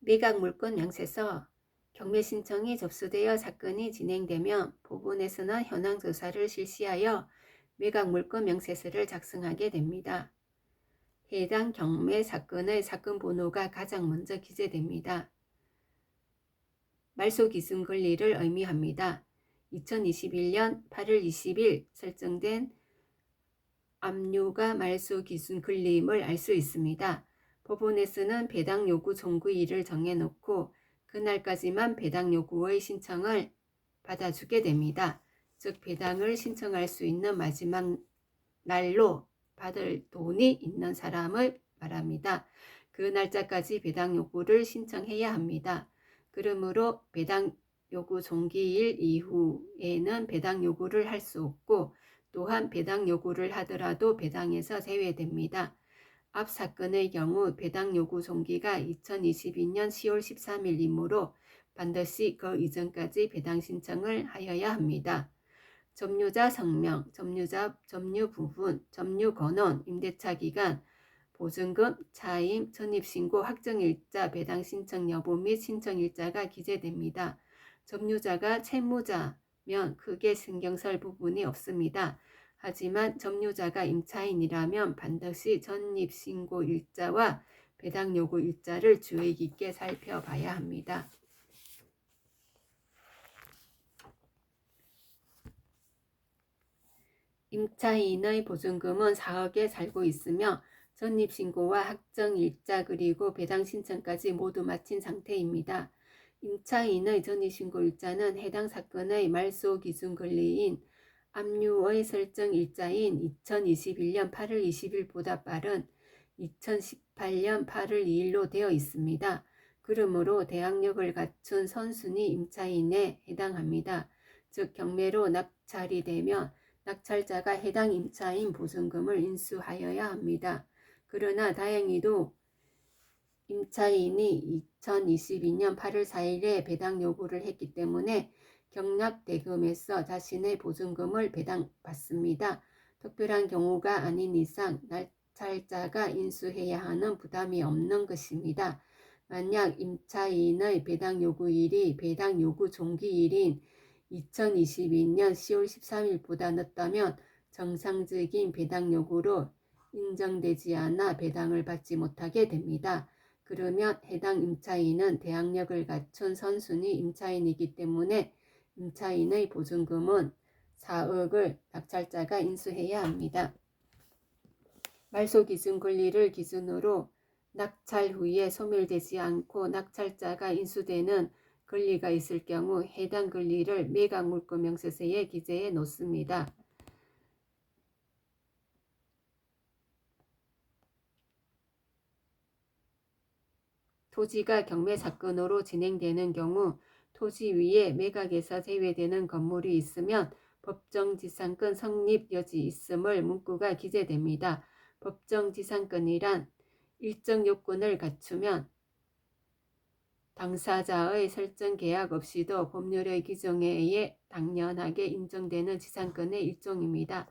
매각 물건 명세서 경매 신청이 접수되어 사건이 진행되면 법원에서는 현황 조사를 실시하여 매각 물건 명세서를 작성하게 됩니다. 해당 경매 사건의 사건 번호가 가장 먼저 기재됩니다. 말소 기준 권리를 의미합니다. 2021년 8월 20일 설정된 압류가 말소 기준 권리임을 알 수 있습니다. 법원에서는 배당 요구 종구일을 정해놓고 그날까지만 배당 요구의 신청을 받아주게 됩니다. 즉 배당을 신청할 수 있는 마지막 날로 받을 돈이 있는 사람을 말합니다. 그 날짜까지 배당 요구를 신청해야 합니다. 그러므로 배당 요구 종기일 이후에는 배당 요구를 할 수 없고 또한 배당 요구를 하더라도 배당에서 제외됩니다. 앞 사건의 경우 배당 요구 종기가 2022년 10월 13일이므로 반드시 그 이전까지 배당 신청을 하여야 합니다. 점유자 성명, 점유자 점유 부분, 점유 권원, 임대차 기간, 보증금, 차임, 전입신고, 확정일자, 배당 신청 여부 및 신청일자가 기재됩니다. 점유자가 채무자면 크게 신경 쓸 부분이 없습니다. 하지만 점유자가 임차인이라면 반드시 전입신고 일자와 배당 요구 일자를 주의 깊게 살펴봐야 합니다. 임차인의 보증금은 4억에 살고 있으며 전입신고와 확정 일자 그리고 배당 신청까지 모두 마친 상태입니다. 임차인의 전입신고 일자는 해당 사건의 말소 기준 권리인 압류의 설정 일자인 2021년 8월 20일보다 빠른 2018년 8월 2일로 되어 있습니다. 그러므로 대항력을 갖춘 선순위 임차인에 해당합니다. 즉 경매로 낙찰이 되면 낙찰자가 해당 임차인 보증금을 인수하여야 합니다. 그러나 다행히도 임차인이 2022년 8월 4일에 배당 요구를 했기 때문에 경락 대금에서 자신의 보증금을 배당받습니다. 특별한 경우가 아닌 이상 낙찰자가 인수해야 하는 부담이 없는 것입니다. 만약 임차인의 배당 요구일이 배당 요구 종기일인 2022년 10월 13일보다 늦다면 정상적인 배당 요구로 인정되지 않아 배당을 받지 못하게 됩니다. 그러면 해당 임차인은 대항력을 갖춘 선순위 임차인이기 때문에 임차인의 보증금은 4억을 낙찰자가 인수해야 합니다. 말소 기준 권리를 기준으로 낙찰 후에 소멸되지 않고 낙찰자가 인수되는 권리가 있을 경우 해당 권리를 매각 물권 명세서에 기재해 놓습니다. 토지가 경매 사건으로 진행되는 경우 토지 위에 매각에서 제외되는 건물이 있으면 법정지상권 성립 여지 있음을 문구가 기재됩니다. 법정지상권이란 일정 요건을 갖추면 당사자의 설정 계약 없이도 법률의 규정에 의해 당연하게 인정되는 지상권의 일종입니다.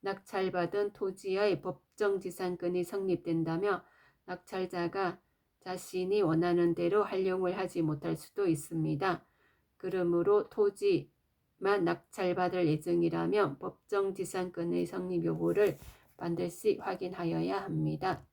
낙찰받은 토지의 법정 지상권이 성립된다며 낙찰자가 자신이 원하는 대로 활용을 하지 못할 수도 있습니다. 그러므로 토지만 낙찰받을 예정이라면 법정지상권의 성립 여부를 반드시 확인하여야 합니다.